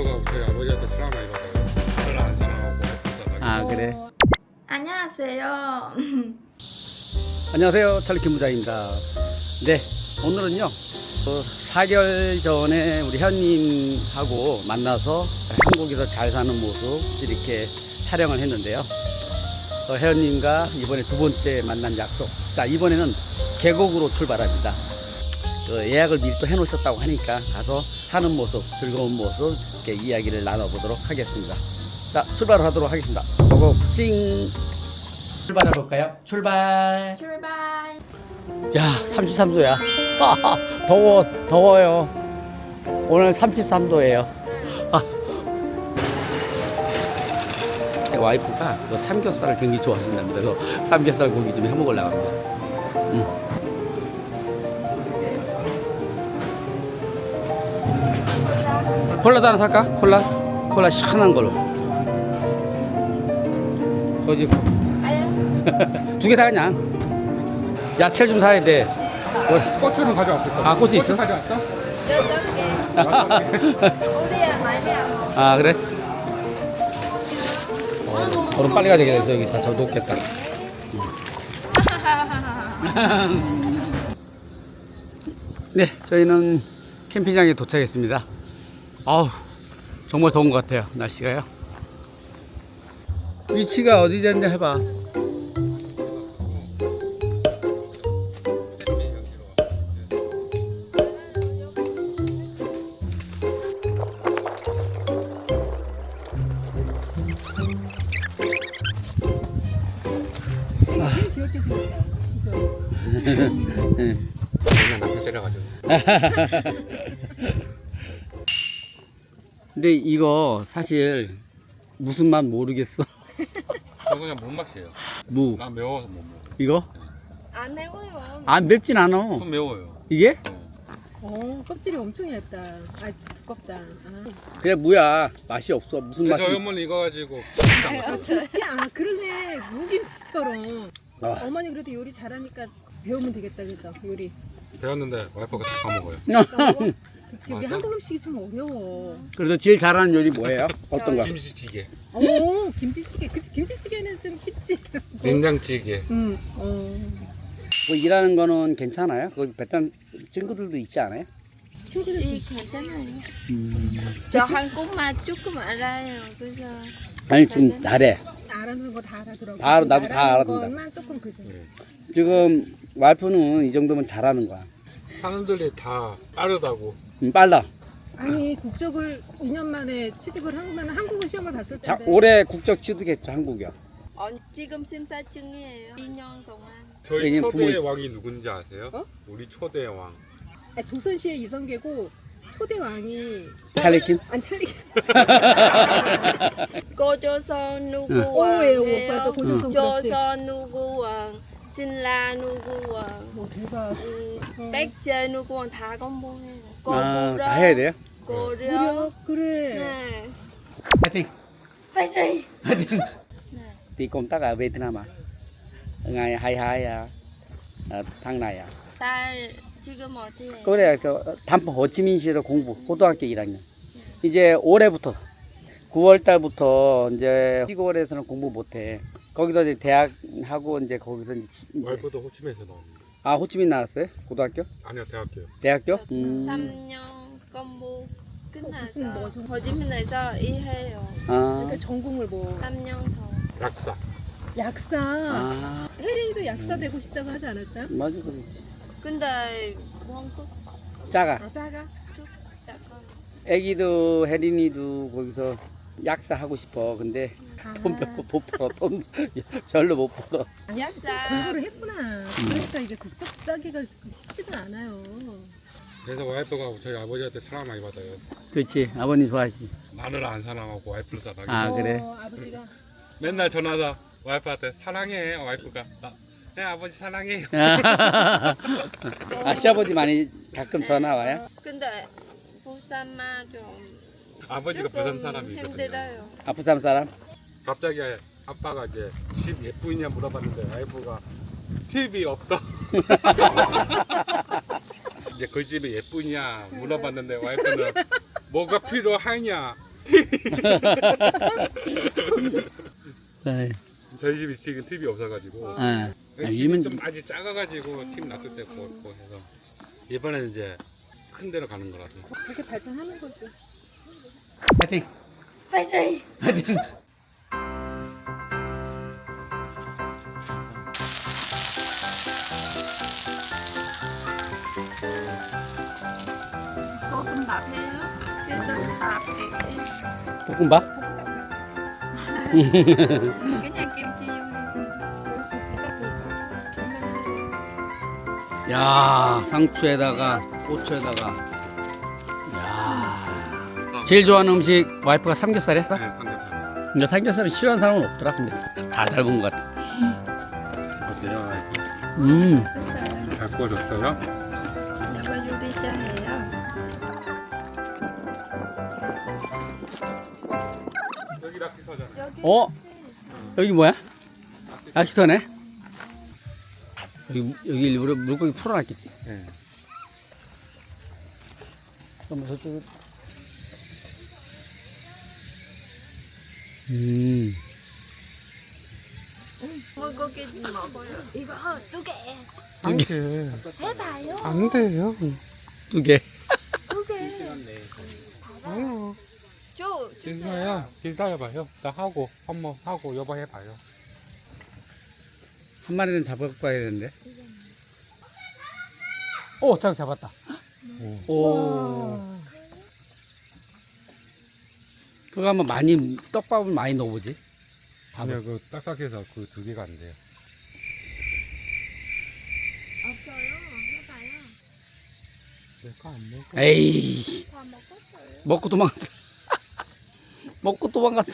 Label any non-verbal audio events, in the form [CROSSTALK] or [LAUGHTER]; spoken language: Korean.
와이프가 저희 아버지한테 사랑 많이 받아요. 저를 안 사랑하고 와이프. 아 그래. 안녕하세요. [LAUGHS] 안녕하세요. 찰리 김부장입니다. 네, 오늘은요. 어, 4개월 전에 우리 현님하고 만나서 한국에서 잘 사는 모습 이렇게 촬영을 했는데요. 어, 혜연님과 이번에 두 번째 만난 약속. 자, 이번에는 계곡으로 출발합니다. 그 예약을 미리 또 해놓으셨다고 하니까 가서 사는 모습, 즐거운 모습 이렇게 이야기를 나눠보도록 하겠습니다. 자, 출발하도록 하겠습니다. 고고 찡! 출발해 볼까요? 출발! 출발. 야, 33도야. [LAUGHS] 더워, 더워요. 오늘 33도예요. [LAUGHS] 와이프가 그 삼겹살을 굉장히 좋아하신답니다. 그래서 삼겹살 고기 좀 해먹으려고 합니다. 음. 콜라도 하나 살까? 콜라? 콜라 시원한 걸로. 거기 [LAUGHS] 두개 사냐? 야채를 좀 사야 돼. 고추는 가져왔을 거야. 아, 고추 있어? 가져왔어? 여섯 개. 우리야 많이 안 먹어. 아 그래? 어, 오늘 빨리 가야 되겠어 여기 다 젖었겠다 [LAUGHS] 네 저희는 캠핑장에 도착했습니다 아우 정말 더운 것 같아요 날씨가요 위치가 어디든지 해봐 귀엽게 생겼다. 그죠? 맨날 남편 때려가지고. [LAUGHS] 근데 이거 사실 무슨 맛 모르겠어 [LAUGHS] 저 그냥 못 마셔요. 무 난 매워서 못 먹어. 이거? 안 매워요. 안 맵진 않아 좀 매워요. 이게? 어, 껍질이 엄청 얇다. 아, 두껍다. 아, 그냥 무야 맛이 없어 무슨 근데 맛이 저희 어머니 이거 가지고 아 김치, 아, 그러네. 무김치처럼. 아, 어머니 그래도 요리 잘하니까 배우면 되겠다, 그죠? 요리. 배웠는데 와이프가 다 까먹어요. 까먹어? [LAUGHS] 그치, 우리 맞아. 한국 음식이 좀 어려워. 그래서 제일 잘하는 요리 뭐예요? [LAUGHS] 어떤 거? 김치찌개, 어, 김치찌개. 그치, 김치찌개는 좀 쉽지. [LAUGHS] 된장찌개. 응, 어. 뭐 일하는 거는 괜찮아요? 거기 베트남 친구들도 있지 않아요? 친구들 이 괜찮아요. 저 한국말 조금 알아요. 그래서 아니 지금 잘해 알아듣는 거 다 알아들어. 다 알아- 나도 다 알아듣는다. 것만 조금 그죠. 지금 와이프는 이 정도면 잘하는 거야 사람들이 다 빠르다고. 음, 빨라 아니 국적을 2년 만에 취득을 하면 한국어 시험을 봤을 자, 텐데 올해 국적 취득했죠 한국이요 어, 지금 심사 중이에요. 2년 동안. 저희 왜냐면 부모 초대의 있- 왕이 누군지 아세요? 어? 우리 초대의 왕. 아, 조선시의 이성계고 초대 왕이 찰리킴? 안 찰리 [LAUGHS] 고조선 누구 응. 왕 해요? 맞아 고조선 그렇지 조선 누구 왕, 신라 누구 왕, 오 대박 음, 백제 누구 왕다 공부해요. 아, 다 해야 돼요? 고려. 그래 네. 파이팅 파이팅. 네. đi công tác ở Vietnam à ngày 22 à, à, tháng này à 딸 지금 어디에? 그래 그 단풍 호치민시에서 공부 고등학교 1학년 이제 올해부터 9월 달부터 이제 시골에서는 공부 못해 거기서 이제 대학 하고 이제 거기서 이제, 지- 이제 와이프도 호치민에서 나왔는데. 아 호치민 나왔어요 고등학교 아니요 대학교요. 대학교 음. 3년 공부 끝나서 무슨 뭐 좀- 호지민에서 일해요. 아, 그러니까 전공을 뭐 3년 더. 약사. 약사 아 혜린이도 약사 되고 싶다고 하지 않았어요? 맞아 그렇지 근데 한국 작아 작아 쪽 잠깐. 애기도 혜린이도 거기서 약사 하고 싶어 근데 아, 돈 별로 못 벌어 돈 [LAUGHS] 별로 못 벌어 약사. 공부를 했구나 그러니까 이게 국적 따기가 쉽지는 않아요 그래서 와이프가 저희 아버지한테 사랑 많이 받아요. 그렇지 아버님 좋아하시지 나를 안 사랑하고 와이프를 사랑해. 아, 그래? 어, 아버지가 맨날 전화서 와이프한테 사랑해 와이프가 나, 네 아버지 사랑해요. [LAUGHS] 아 시아버지 많이 가끔 전화 와요? 근데 부산만 좀 아버지가 부산 사람이거든요. 힘들어요. 아 부산 사람? 갑자기 아빠가 이제 집 예쁘냐 물어봤는데 와이프가 TV 없다. [LAUGHS] 이제 그 집이 예쁘냐 물어봤는데 와이프는 뭐가 필요하냐 네. 저희 집이 지금 팁이 없어가지고 아, 집이 이면 좀 아직 작아가지고 팁 놨을 때 보고 해서 이번에는 이제 큰 데로 가는 거라서 그렇게 발전하는 거지. 파이팅. 파이팅! 볶음밥 해요? 볶음밥? 볶음밥? 그냥 김치 좀 야, 상추에다가 고추에다가. 야. 제일 좋아하는 음식 와이프가 삼겹살이야? 네, 삼겹살 근데 삼겹살을 싫어하는 사람은 없더라. 근데 다 잘 본 것 같아. 어때요? 음. 잘? 여보 요리 잘해요. 여기 낙지서잖아요 어? 여기 뭐야? 낚시터네? 여기, 여기 일부러 물고기 풀어놨겠지? 네. 그럼 저쪽에. 음. 물고기 먹어요. 이거 어, 두 개. 안 돼. 해봐요. 안 돼요. 두 개. 두 개. 아유. 줘. 기사야, 기다려봐요. 나 하고, 한번 하고, 여보 해봐요. 한 마리는 잡아갖고 가야 되는데. 오, 장 잡았다. 오. 그거 한번 많이, 떡밥을 많이 넣어보지. 아니요, 그 딱딱해서 그 두 개가 안 돼요. 없어요. 해봐요. 내거 안 먹어. 에이. 다 먹었어요. 먹고 도망갔어. [LAUGHS] 먹고 도망갔어.